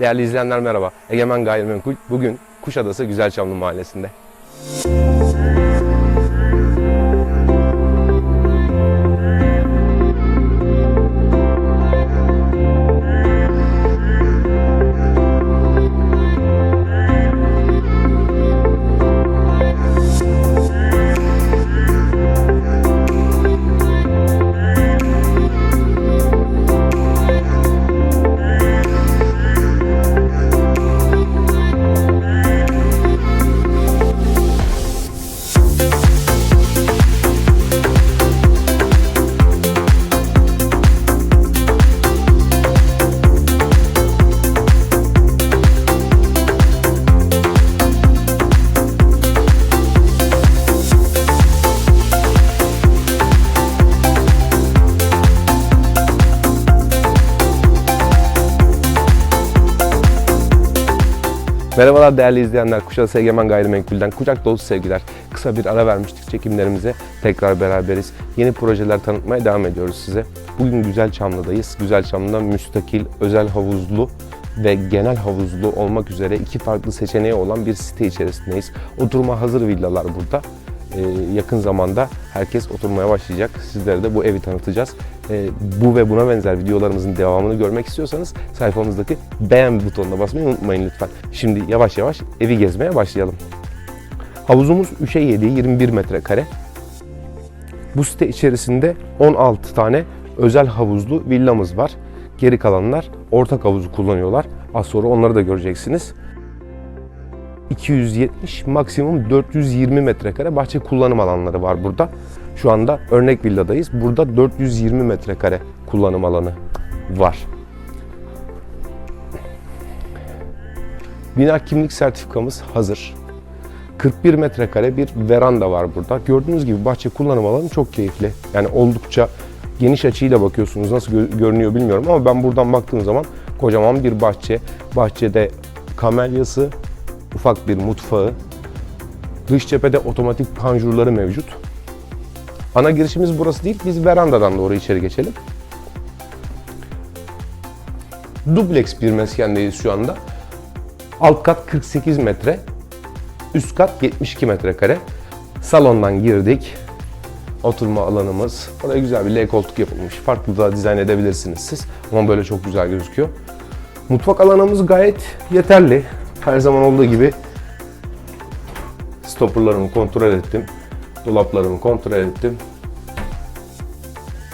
Değerli izleyenler merhaba. Egemen Gayrimenkul bugün Kuşadası Güzelçamlı Mahallesi'nde. Merhabalar değerli izleyenler. Kuşadası Egemen Gayrimenkul'den kucak dolusu sevgiler. Kısa bir ara vermiştik çekimlerimize. Tekrar beraberiz. Yeni projeler tanıtmaya devam ediyoruz size. Bugün Güzelçamlı'dayız. Güzelçamlı'da müstakil, özel havuzlu ve genel havuzlu olmak üzere iki farklı seçeneği olan bir site içerisindeyiz. Oturma hazır villalar burada. Ee, yakın zamanda herkes oturmaya başlayacak. Sizlere de bu evi tanıtacağız. Ee, bu ve buna benzer videolarımızın devamını görmek istiyorsanız sayfamızdaki beğen butonuna basmayı unutmayın lütfen. Şimdi yavaş yavaş evi gezmeye başlayalım. Havuzumuz 3'e 7, 21 metrekare. Bu site içerisinde 16 tane özel havuzlu villamız var. Geri kalanlar ortak havuzu kullanıyorlar. Az sonra onları da göreceksiniz. 270 maksimum 420 metrekare bahçe kullanım alanları var burada. Şu anda örnek villadayız. Burada 420 metrekare kullanım alanı var. Bina kimlik sertifikamız hazır. 41 metrekare bir veranda var burada. Gördüğünüz gibi bahçe kullanım alanı çok keyifli. Yani oldukça geniş açıyla bakıyorsunuz. Nasıl gö- görünüyor bilmiyorum ama ben buradan baktığım zaman kocaman bir bahçe. Bahçede kamelyası, ufak bir mutfağı, dış cephede otomatik panjurları mevcut. Ana girişimiz burası değil, biz verandadan doğru içeri geçelim. Dubleks bir meskendeyiz şu anda. Alt kat 48 metre, üst kat 72 metrekare. Salondan girdik. Oturma alanımız. Oraya güzel bir L koltuk yapılmış. Farklı da dizayn edebilirsiniz siz. Ama böyle çok güzel gözüküyor. Mutfak alanımız gayet yeterli. Her zaman olduğu gibi stopperlarımı kontrol ettim. Dolaplarımı kontrol ettim.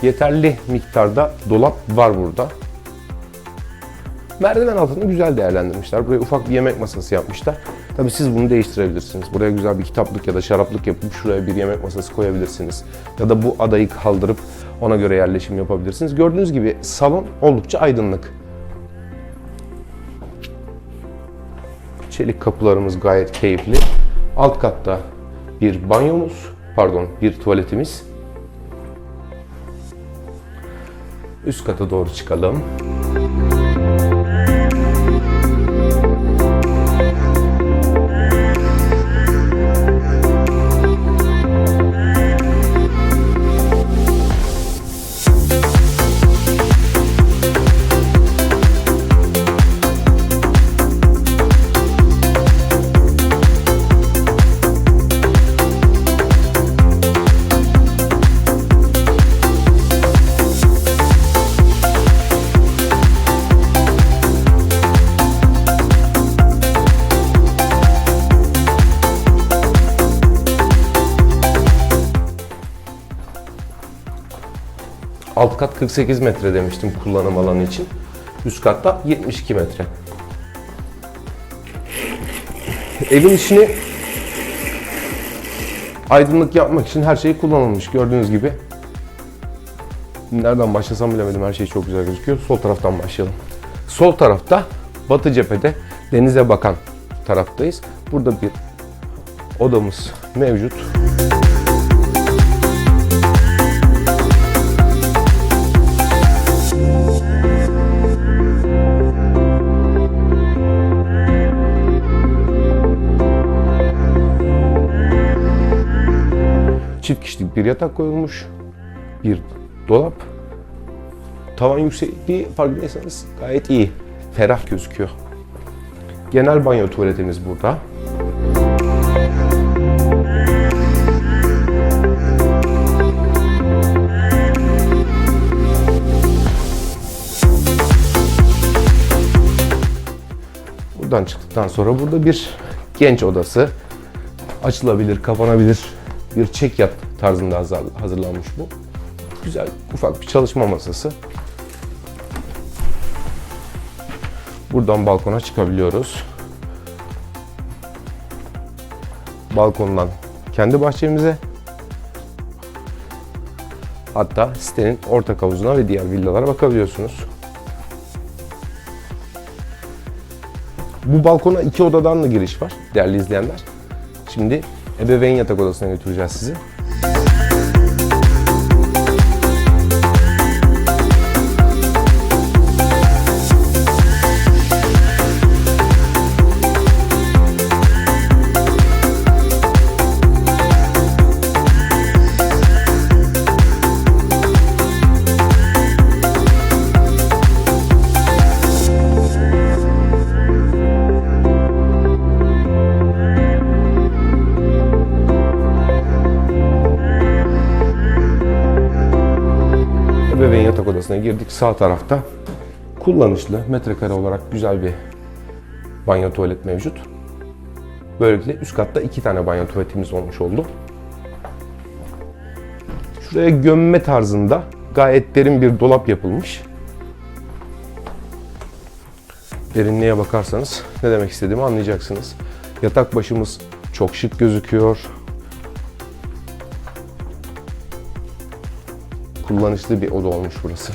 Yeterli miktarda dolap var burada. Merdiven altını güzel değerlendirmişler. Buraya ufak bir yemek masası yapmışlar. Tabii siz bunu değiştirebilirsiniz. Buraya güzel bir kitaplık ya da şaraplık yapıp şuraya bir yemek masası koyabilirsiniz. Ya da bu adayı kaldırıp ona göre yerleşim yapabilirsiniz. Gördüğünüz gibi salon oldukça aydınlık. Çelik kapılarımız gayet keyifli. Alt katta bir banyomuz, pardon bir tuvaletimiz. Üst kata doğru çıkalım. Alt kat 48 metre demiştim kullanım alanı için. Üst katta 72 metre. Evin içini aydınlık yapmak için her şey kullanılmış gördüğünüz gibi. Nereden başlasam bilemedim her şey çok güzel gözüküyor. Sol taraftan başlayalım. Sol tarafta batı cephede denize bakan taraftayız. Burada bir odamız mevcut. Bir yatak koyulmuş. Bir dolap. Tavan yüksekliği farkındaysanız gayet iyi. Ferah gözüküyor. Genel banyo tuvaletimiz burada. Buradan çıktıktan sonra burada bir genç odası. Açılabilir, kapanabilir bir çek yat tarzında hazır- hazırlanmış bu. Güzel ufak bir çalışma masası. Buradan balkona çıkabiliyoruz. Balkondan kendi bahçemize hatta sitenin ortak havuzuna ve diğer villalara bakabiliyorsunuz. Bu balkona iki odadan da giriş var değerli izleyenler. Şimdi ebeveyn yatak odasına götüreceğiz sizi. Odasına girdik. Sağ tarafta kullanışlı, metrekare olarak güzel bir banyo tuvalet mevcut. Böylelikle üst katta iki tane banyo tuvaletimiz olmuş oldu. Şuraya gömme tarzında gayet derin bir dolap yapılmış. Derinliğe bakarsanız ne demek istediğimi anlayacaksınız. Yatak başımız çok şık gözüküyor. Kullanışlı bir oda olmuş burası.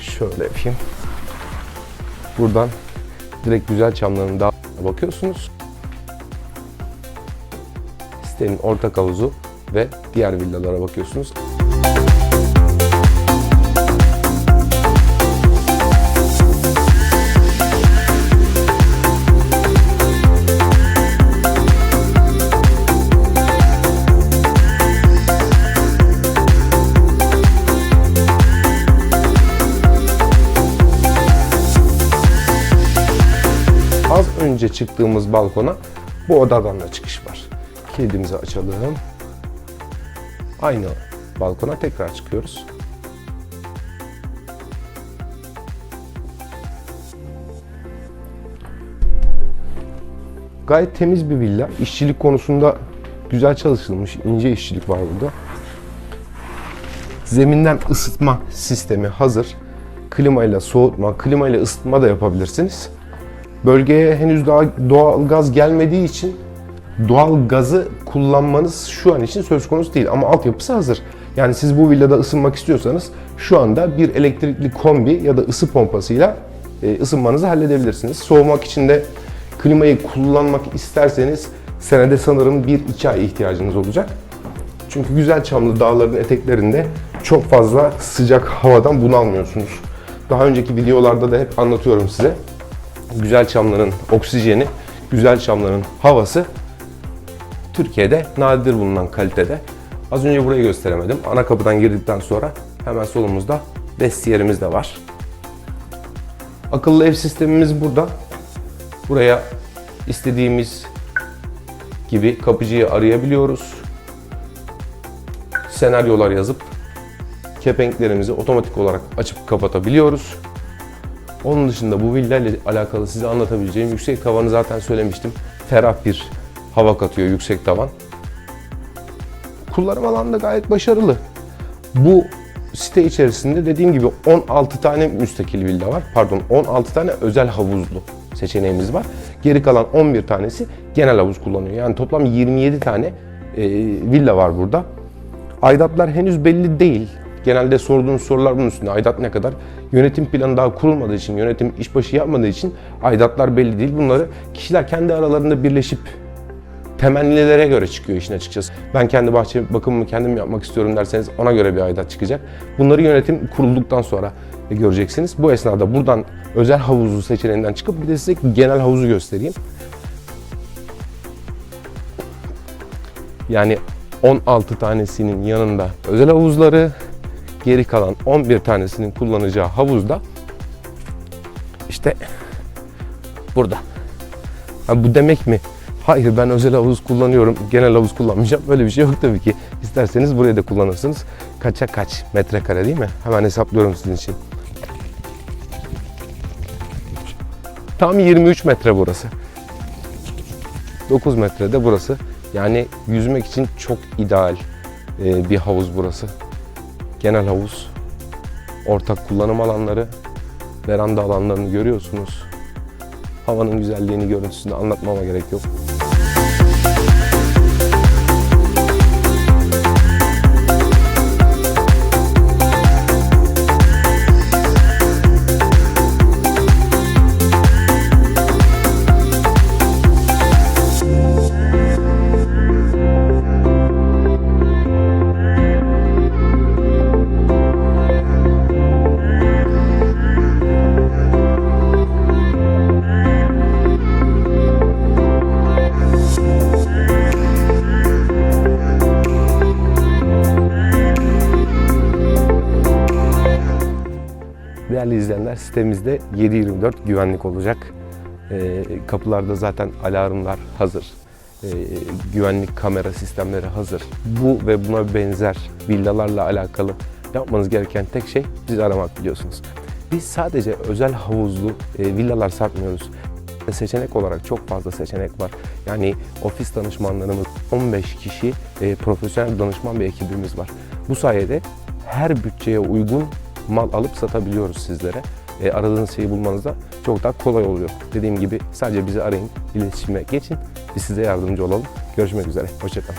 Şöyle yapayım. Buradan direkt güzel çamların dağına bakıyorsunuz. Sitenin ortak havuzu ve diğer villalara bakıyorsunuz. Önce çıktığımız balkona bu odadan da çıkış var. Kilidimizi açalım. Aynı balkona tekrar çıkıyoruz. Gayet temiz bir villa. İşçilik konusunda güzel çalışılmış. ince işçilik var burada. Zeminden ısıtma sistemi hazır. Klimayla soğutma, klimayla ısıtma da yapabilirsiniz. Bölgeye henüz daha doğal gaz gelmediği için doğal gazı kullanmanız şu an için söz konusu değil ama altyapısı hazır. Yani siz bu villada ısınmak istiyorsanız şu anda bir elektrikli kombi ya da ısı pompasıyla e, ısınmanızı halledebilirsiniz. Soğumak için de klimayı kullanmak isterseniz senede sanırım 1-2 ay ihtiyacınız olacak. Çünkü güzel çamlı dağların eteklerinde çok fazla sıcak havadan bunalmıyorsunuz. Daha önceki videolarda da hep anlatıyorum size. Güzel çamların oksijeni, güzel çamların havası Türkiye'de nadir bulunan kalitede. Az önce burayı gösteremedim. Ana kapıdan girdikten sonra hemen solumuzda vestiyerimiz de var. Akıllı ev sistemimiz burada. Buraya istediğimiz gibi kapıcıyı arayabiliyoruz. Senaryolar yazıp kepenklerimizi otomatik olarak açıp kapatabiliyoruz. Onun dışında bu villa alakalı size anlatabileceğim yüksek tavanı zaten söylemiştim. Ferah bir hava katıyor yüksek tavan. Kullanım alanı da gayet başarılı. Bu site içerisinde dediğim gibi 16 tane müstakil villa var. Pardon 16 tane özel havuzlu seçeneğimiz var. Geri kalan 11 tanesi genel havuz kullanıyor. Yani toplam 27 tane e, villa var burada. Aidatlar henüz belli değil. Genelde sorduğunuz sorular bunun üstünde. Aidat ne kadar? Yönetim planı daha kurulmadığı için, yönetim işbaşı yapmadığı için aidatlar belli değil. Bunları kişiler kendi aralarında birleşip temennilere göre çıkıyor işin açıkçası. Ben kendi bahçe bakımımı kendim yapmak istiyorum derseniz ona göre bir aidat çıkacak. Bunları yönetim kurulduktan sonra göreceksiniz. Bu esnada buradan özel havuzu seçeneğinden çıkıp bir de size genel havuzu göstereyim. Yani 16 tanesinin yanında özel havuzları, geri kalan 11 tanesinin kullanacağı havuzda işte burada. Ha, bu demek mi? Hayır ben özel havuz kullanıyorum, genel havuz kullanmayacağım. Böyle bir şey yok tabii ki. İsterseniz burayı da kullanırsınız. Kaça kaç metrekare değil mi? Hemen hesaplıyorum sizin için. Tam 23 metre burası. 9 metrede burası. Yani yüzmek için çok ideal e, bir havuz burası. Genel havuz. Ortak kullanım alanları. Veranda alanlarını görüyorsunuz. Havanın güzelliğini, görüntüsünü anlatmama gerek yok. Değerli izleyenler sitemizde 7-24 güvenlik olacak. Ee, kapılarda zaten alarmlar hazır. Ee, güvenlik kamera sistemleri hazır. Bu ve buna benzer villalarla alakalı yapmanız gereken tek şey bizi aramak biliyorsunuz. Biz sadece özel havuzlu e, villalar satmıyoruz. Seçenek olarak çok fazla seçenek var. Yani ofis danışmanlarımız 15 kişi e, profesyonel danışman bir ekibimiz var. Bu sayede her bütçeye uygun mal alıp satabiliyoruz sizlere. E, aradığınız şeyi bulmanız da çok daha kolay oluyor. Dediğim gibi sadece bizi arayın, iletişime geçin. Biz size yardımcı olalım. Görüşmek üzere. Hoşçakalın.